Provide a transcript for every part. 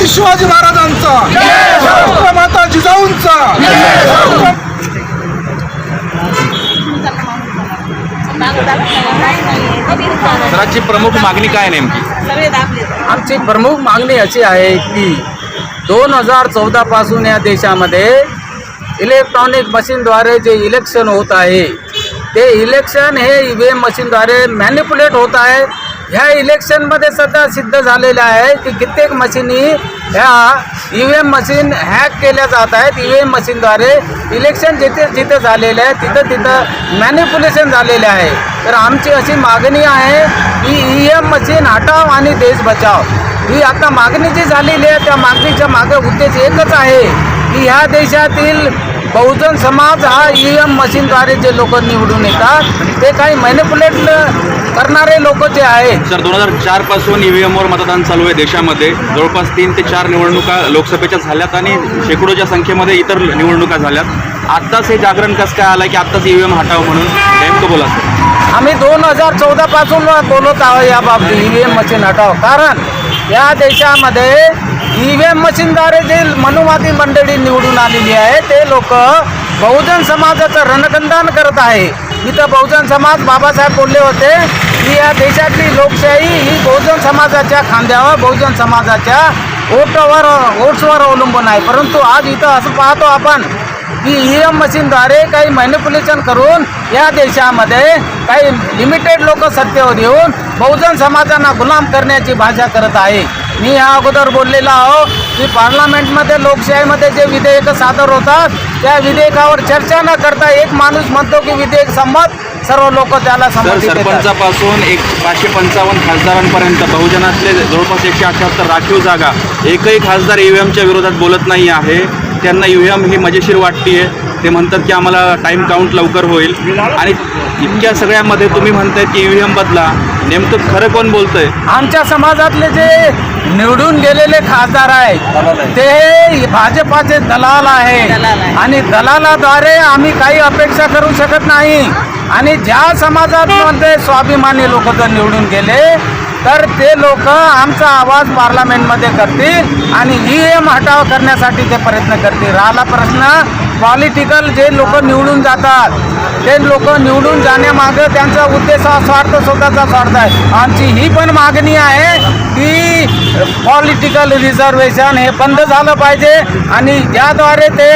छत्रपती शिवाजी महाराजांचा माता जिजाऊंचा. सरांची प्रमुख मागणी काय नेमकी? आमची प्रमुख मागणी अशी आहे की दोन हजार चौदापासून या देशामध्ये इलेक्ट्रॉनिक मशीनद्वारे जे इलेक्शन होत आहे ते इलेक्शन हे ई व्ही एम मशीनद्वारे मॅनिप्युलेट होत आहे. ह्या इलेक्शनमध्ये सध्या सिद्ध झालेलं आहे की कित्येक मशीनी ह्या E V M machine hack केल्या जात आहेत. ई व्ही एम मशीनद्वारे इलेक्शन जिथे जिथे झालेलं आहे तिथं तिथं मॅनिप्युलेशन झालेले आहे. तर आमची अशी मागणी आहे की ई एम मशीन हटाव आणि देश बचाव. ही आता मागणी जी झालेली आहे त्या मागणीच्या मागे उद्देश एकच आहे की ह्या देशातील बहुजन समाज हा ई एम मशीनद्वारे जे लोक निवडून येतात ते काही मॅनिप्युलेट करणारे लोक जे आहेत. सर दोन हजार चारपासून ईव्हीएमवर मतदान चालू आहे देशामध्ये. जवळपास तीन ते चार निवडणुका लोकसभेच्या झाल्यात आणि शेकडोच्या संख्येमध्ये इतर निवडणुका झाल्यात. आत्ताच हे जागरण कसं काय आलं की आत्ताच ईव्हीएम हटावं म्हणून? नेमकं बोला आम्ही दोन हजार चौदापासून बोलत आहोत या बाबतीत ई व्ही एम मशीन हटाव. कारण या देशामध्ये ई व्ही एम मशीनद्वारे जे मनुवादी मंडळी निवडून आलेली आहे ते लोक बहुजन समाजाचं रणकंदान करत आहे. इथं बहुजन समाज बाबासाहेब बोलले होते की या देशातली लोकशाही ही बहुजन समाजाच्या खांद्यावर बहुजन समाजाच्या ओटवर ओट्सवर अवलंबून आहे. परंतु आज इथं असं पाहतो आपण की ई एम मशीनद्वारे काही मॅन्युप्युलेशन करून या देशामध्ये काही लिमिटेड लोक सत्तेवर येऊन बहुजन समाजांना गुलाम करण्याची भाषा करत आहे. मी या अगोदर बोललेलो आहो की पार्लमेंटमध्ये लोकशाहीमध्ये जे विधेयक सादर होतात त्या विधेयकावर चर्चा न करता एक माणूस म्हणतो की विधेयक संमत सर्व लोक त्याला सरपंचापासून एक पाचशे पंचावन्न खासदारांपर्यंत बहुजनातले जवळपास एकशे अठ्याहत्तर राखीव जागा एकही खासदार ईव्हीएमच्या विरोधात बोलत नाही आहे. त्यांना ईव्हीएम ही मजेशीर वाटतीये. ते म्हणतात की आम्हाला टाईम काउंट लवकर होईल. आणि इतक्या सगळ्यामध्ये तुम्ही म्हणताय की ईव्हीएम बदला. नेमकं खरं कोण बोलतंय? आमच्या समाजातले जे निवडून गेलेले खासदार आहेत. ते भाजपाचे दलाल आहे आणि दलालाद्वारे आम्ही काही अपेक्षा करू शकत नाही. आणि ज्या समाजामध्ये स्वाभिमानी लोक जर निवडून गेले तर ते लोक आमचा आवाज पार्लमेंटमध्ये करतील आणि ई एम हटाव करण्यासाठी ते प्रयत्न करतील. राहिला प्रश्न पॉलिटिकल जे लोक निवडून जातात ते लोक निवडून जाण्यामागं त्यांचा उद्देश हा स्वार्थ स्वतःचा स्वार्थ आहे. आमची ही पण मागणी आहे पॉलिटिकल रिझर्वेशन हे बंद झालं पाहिजे आणि ज्याद्वारे ते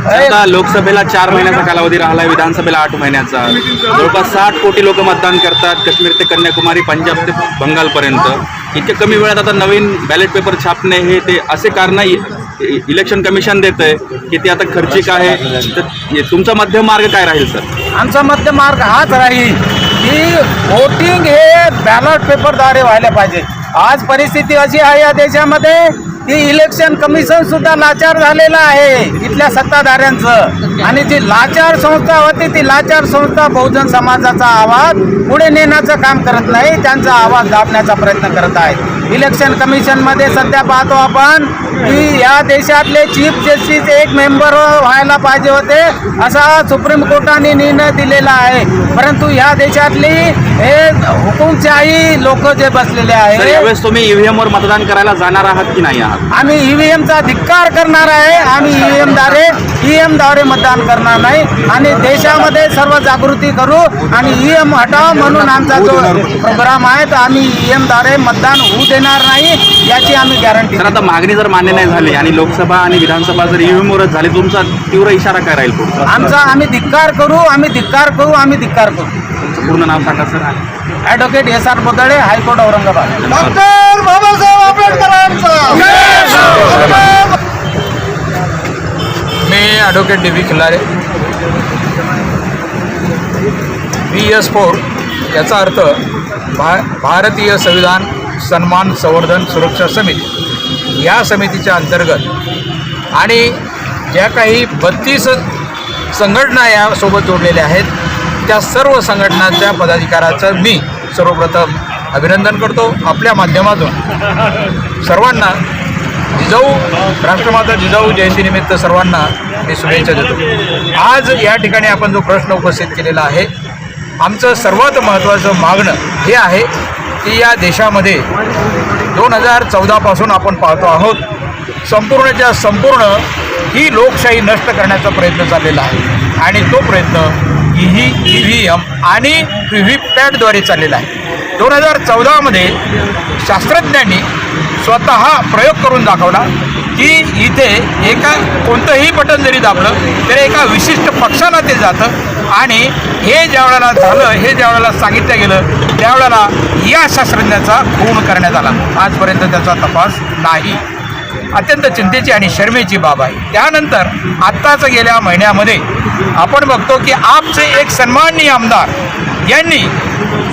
आता लोकसभेला चार महिन्याचा कालावधी राहिला आहे विधानसभेला आठ महिन्याचा. जवळपास साठ कोटी लोक मतदान करतात. काश्मीर ते कन्याकुमारी पंजाब ते बंगालपर्यंत. इतक्या कमी वेळात आता नवीन बॅलेट पेपर छापणे हे ते असे कारण इलेक्शन कमिशन देत आहे की ते आता खर्चिक आहे. तर तुमचा मध्यम मार्ग काय राहील सर? आमचा मध्य मार्ग हाच राहील की वोटिंग हे बॅलॉट पेपरद्वारे व्हायला पाहिजे. आज परिस्थिती अशी आहे या देशामध्ये की इलेक्शन कमिशन सुद्धा लाचार झालेलं आहे इथल्या सत्ताधाऱ्यांचं. आणि जी लाचार संस्था होती ती लाचार संस्था बहुजन समाजाचा आवाज पुढे नेण्याचं काम करत नाही त्यांचा आवाज दाबण्याचा प्रयत्न करत आहे इलेक्शन कमिशनमध्ये सध्या पाहतो आपण की या देशातले चीफ जस्टिस एक मेंबर व्हायला पाहिजे होते असा सुप्रीम कोर्टाने निर्णय दिलेला आहे. परंतु या देशातली हे हुकुमशाही लोक जे बसलेले आहेत यावेळेस तुम्ही ईव्हीएम वर मतदान करायला जाणार आहात की नाही आहात? आम्ही ईव्हीएमचा धिक्कार करणार आहे. आम्ही ईव्हीएमद्वारे ईएमद्वारे मतदान करणार नाही. आणि देशामध्ये सर्व जागृती करू आणि ईएम हटाव म्हणून आमचा जो प्रोग्राम आहे तर आम्ही ईएमद्वारे मतदान होऊ देणार नाही याची आम्ही गॅरंटी तर आता मागणी जर मान्य नाही झाली आणि लोकसभा आणि विधानसभा जर ईव्हीएम वरच झाली तुमचा तीव्र इशारा काय राहील पुढचा? आमचा आम्ही धिक्कार करू आम्ही धिक्कार करू आम्ही धिक्कार करू. तुमचं पूर्ण नाव सांगा sir. Advocate S R Bodale high court Aurangabad. Doctor Babasaheb आंबेडकरांचा. मी advocate D V Khillare. V S four याचा अर्थ भा भारतीय संविधान सन्मान संवर्धन सुरक्षा समिती. या समितीच्या अंतर्गत आणि ज्या काही बत्तीस संघटना यासोबत जोडलेल्या आहेत त्या सर्व संघटनांच्या पदाधिकाऱ्याचं मी सर्वप्रथम अभिनंदन करतो. आपल्या माध्यमातून सर्वांना जिजाऊ राष्ट्रमाता जिजाऊ जयंतीनिमित्त सर्वांना मी शुभेच्छा देतो. आज या ठिकाणी आपण जो प्रश्न उपस्थित केलेला आहे आमचं सर्वात महत्त्वाचं मागणं हे आहे की या देशामध्ये दोन हजार चौदापासून आपण पाहतो आहोत संपूर्णच्या संपूर्ण ही लोकशाही नष्ट करण्याचा प्रयत्न चाललेला आहे. आणि तो प्रयत्न ही ई व्ही एम आणि व्ही व्ही पॅटद्वारे चाललेला आहे. दोन हजार चौदामध्ये शास्त्रज्ञांनी स्वतः प्रयोग करून दाखवला की इथे एका कोणतंही बटन जरी दाबलं तरी एका विशिष्ट पक्षाला ते जातं आणि हे ज्या वेळेला झालं हे ज्या वेळेला सांगितलं गेलं त्यावेळेला या शास्त्रज्ञाचा खून करण्यात आला. आजपर्यंत त्याचा तपास नाही. अत्यंत चिंतेची आणि शर्मेची बाब आहे. त्यानंतर आत्ताच गेल्या महिन्यामध्ये आपण बघतो की आपचे एक सन्माननीय आमदार यांनी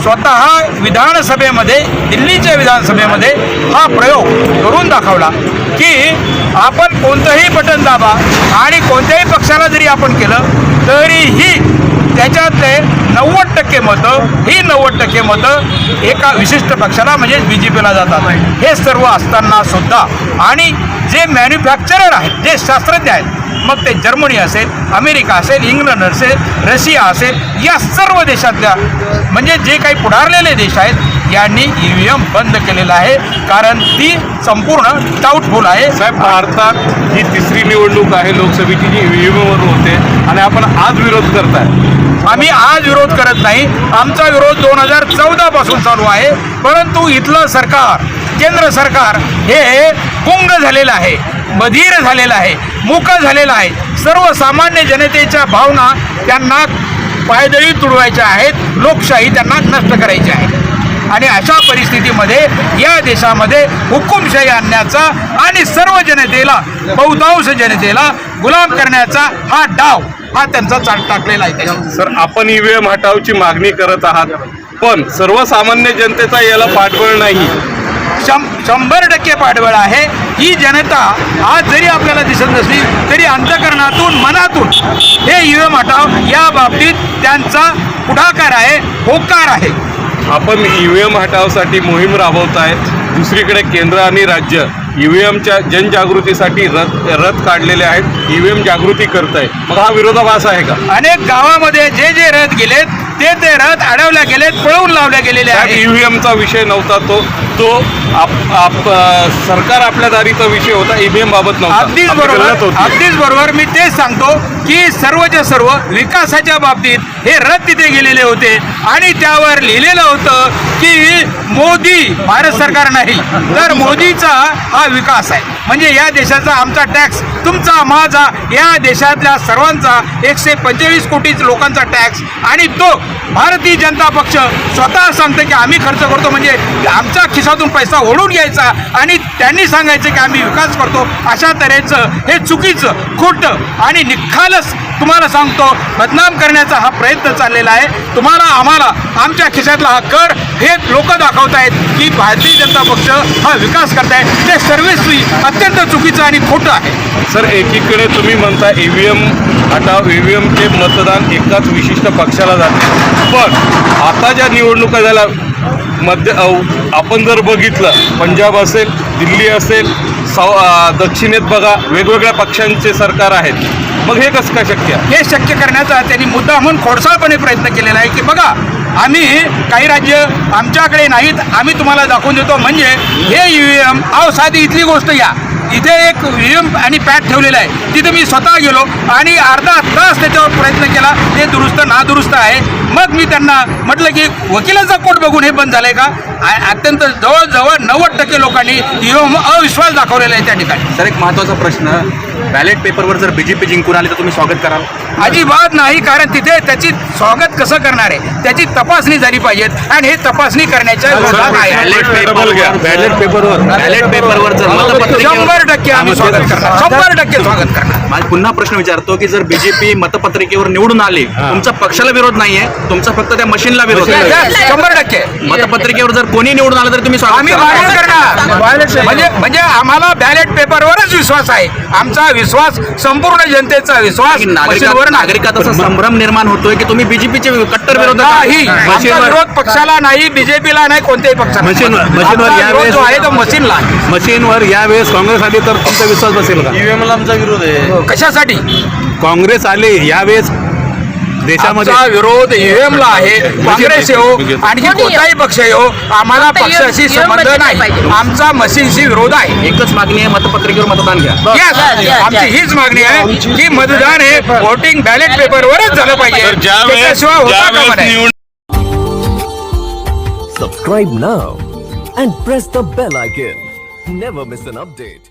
स्वतः विधानसभेमध्ये दिल्लीच्या विधानसभेमध्ये हा प्रयोग करून दाखवला की आपण कोणतंही बटन दाबा आणि कोणत्याही पक्षाला जरी आपण केलं तरीही त्याच्यातले नव्वद टक्के मतं ही नव्वद टक्के मतं एका विशिष्ट पक्षाला म्हणजेच बी जे पीला जातात. हे सर्व असताना सुद्धा आणि जे मॅन्युफॅक्चरर आहेत जे शास्त्रज्ञ आहेत मग ते जर्मनी असेल अमेरिका असेल इंग्लंड असेल रशिया असेल या सर्व देशातल्या म्हणजे जे काही पुढारलेले देश आहेत यांनी ई व्ही एम बंद केलेलं आहे कारण ती संपूर्ण डाऊटफुल आहे. साहेब भारतात ही तिसरी निवडणूक आहे लोकसभेची जी ईव्हीएमवर होते आणि आपण आज विरोध करताय. आम्ही आज विरोध करत नाही. आमचा विरोध दोन हजार चौदापासून चालू आहे. परंतु इथलं सरकार केंद्र सरकार हे कुंग झालेलं आहे बधीर झालेलं आहे मुक झालेलं आहे. सर्वसामान्य जनतेच्या भावना त्यांना पायदळी तुडवायच्या आहेत लोकशाही त्यांना नष्ट करायची आहे. आणि अशा परिस्थितीमध्ये या देशामध्ये हुकुमशाही आणण्याचा आणि सर्व जनतेला बहुतांश जनतेला गुलाम करण्याचा हा डाव हा त्यांचा चाल टाकलेला आहे. सर आपण ईव्हीएम हटावची मागणी करत आहात. पण सर्वसामान्य जनतेचा याला पाठबळ नाही. शं शंभर टक्के पाठबळ आहे. ही जनता आज जरी आपल्याला दिसत नसली तरी अंतकरणातून मनातून हे युएम हटाव या बाबतीत त्यांचा पुढाकार आहे होकार आहे. आपण ईव्हीएम हटावसाठी मोहीम राबवतायत दुसरीकडे केंद्र आणि राज्य ईव्हीएमच्या जनजागृतीसाठी रथ रथ काढलेले आहेत. ईव्हीएम जागृती करत आहे मग हा विरोधाभास आहे का? अनेक गावामध्ये जे जे रथ गेलेत ते ते रथ अडवल्या गेलेत पळवून लावल्या गेलेले आहेत. ईव्हीएमचा विषय नव्हता तो. तो आप, आप सरकार आपल्या दारीचा विषय होता ईव्हीएम बाबत नव्हता. अगदीच बरोबर. अगदीच बरोबर. मी तेच सांगतो की सर्वच्या सर्व विकासाच्या बाबतीत हे रथ तिथे गेलेले होते आणि त्यावर लिहिलेलं होतं की मोदी भारत सरकार नाही. तर मोदीचा हा विकास आहे. म्हणजे या देशाचा आमचा टॅक्स तुमचा माझा या देशातल्या सर्वांचा एकशे पंचवीस कोटी लोकांचा टॅक्स आणि तो भारतीय जनता पक्ष स्वतः सांगते की आम्ही खर्च करतो. म्हणजे आमच्या खिशातून पैसा ओढून घ्यायचा आणि त्यांनी सांगायचं की आम्ही विकास करतो अशा तऱ्हेचं हे चुकीचं खोटं आणि निखालस तुम्हाला सांगतो बदनाम करण्याचा हा प्रयत्न चाललेला आहे. तुम्हाला आम्हाला आमच्या खिशातला हा कर. हे लोक दाखवतायत की भारतीय जनता पक्ष हा विकास करतायत ते सर्विसवी अत्यंत चुकीचं आणि खोटं आहे. सर एकीकडे तुम्ही म्हणता ईव्हीएम हटाव ईव्हीएमचे मतदान एकाच विशिष्ट पक्षाला जाते. पण आता ज्या निवडणुका झाल्या मध्य आपण जर बघितलं पंजाब असेल दिल्ली असेल साऊ दक्षिणेत बघा वेगवेगळ्या पक्षांचे सरकार आहेत. मग हे कसं काय शक्य हे शक्य करण्याचा त्यांनी मुद्दा म्हणून खोडसाळपणे प्रयत्न केलेला आहे की बघा आम्ही काही राज्य आमच्याकडे नाहीत आम्ही तुम्हाला दाखवून देतो. म्हणजे हे यू एम अहो साधी इथली गोष्ट या. इथे एक यू एम आणि पॅट ठेवलेला आहे. तिथे मी स्वतः गेलो आणि अर्धा तास त्याच्यावर प्रयत्न केला. ते दुरुस्त नादुरुस्त आहे. मग मी त्यांना म्हटलं की वकिलाचा कोट बघून हे बंद झालंय का? अत्यंत जवळजवळ नव्वद टक्के लोकांनी अविश्वास दाखवलेला आहे त्या ठिकाणी. सर एक महत्त्वाचा प्रश्न. बॅलेट पेपरवर जर बीजेपी जिंकून आली तर तुम्ही स्वागत कराल? अजिबात नाही कारण तिथे त्याची स्वागत कसं करणार आहे? त्याची तपासणी झाली पाहिजेत आणि हे तपासणी करण्याच्या बॅलेट. पेपरवर बॅलेट पेपरवर जर शंभर टक्के आम्ही स्वागत करणार. शंभर टक्के स्वागत करणार. माझा पुन्हा प्रश्न विचारतो की जर बीजेपी मतपत्रिकेवर निवडून आली तुमचा पक्षाला विरोध नाहीये तुमचा फक्त त्या मशीनला विरोध. शंभर टक्के. मतपत्रिकेवर जर कोणी निवडून आलं तर तुम्ही स्वागत आम्ही करणार. म्हणजे म्हणजे आम्हाला बॅलेट पेपरवरच विश्वास आहे. आमचा विश्वास संपूर्ण जनतेचा विश्वास नागरिकात मशीनवर नाही. नागरिकात असा संभ्रम निर्माण होतोय की तुम्ही बीजेपीचे कट्टर विरोध नाही आमचा विरोध पक्षाला नाही बीजेपीला नाही कोणत्याही पक्षाला मशीनवर- मशीनवर आमचा यावेळेस- विरोध जो आहे तो मशीनला आहे. मशीनवर यावेळेस काँग्रेस आली तर तुमचा विश्वास बसेल का? कशासाठी? काँग्रेस आली यावेळेस देशामध्ये आमचा विरोध ईव्हीएम ला आहे काँग्रेस येऊ आणखी कोणताही पक्ष येऊ आम्हाला फक्त पक्षाशी EVM संबंधमध्ये नाही पाहिजे. आमचा मशीनशी विरोध आहे एकच मागणी आहे मतपत्रिकेवर मतदान घ्या Yes, yes, yes, आमची yes. हीच मागणी आहे की मतदान हे वोटिंग बॅलेट पेपरवरच झालं पाहिजे तर ज्या वेळेस त्याच्याशिवाय होता कामा वेळेस नये. निवडणूक Subscribe now and press the bell icon. Never miss an update.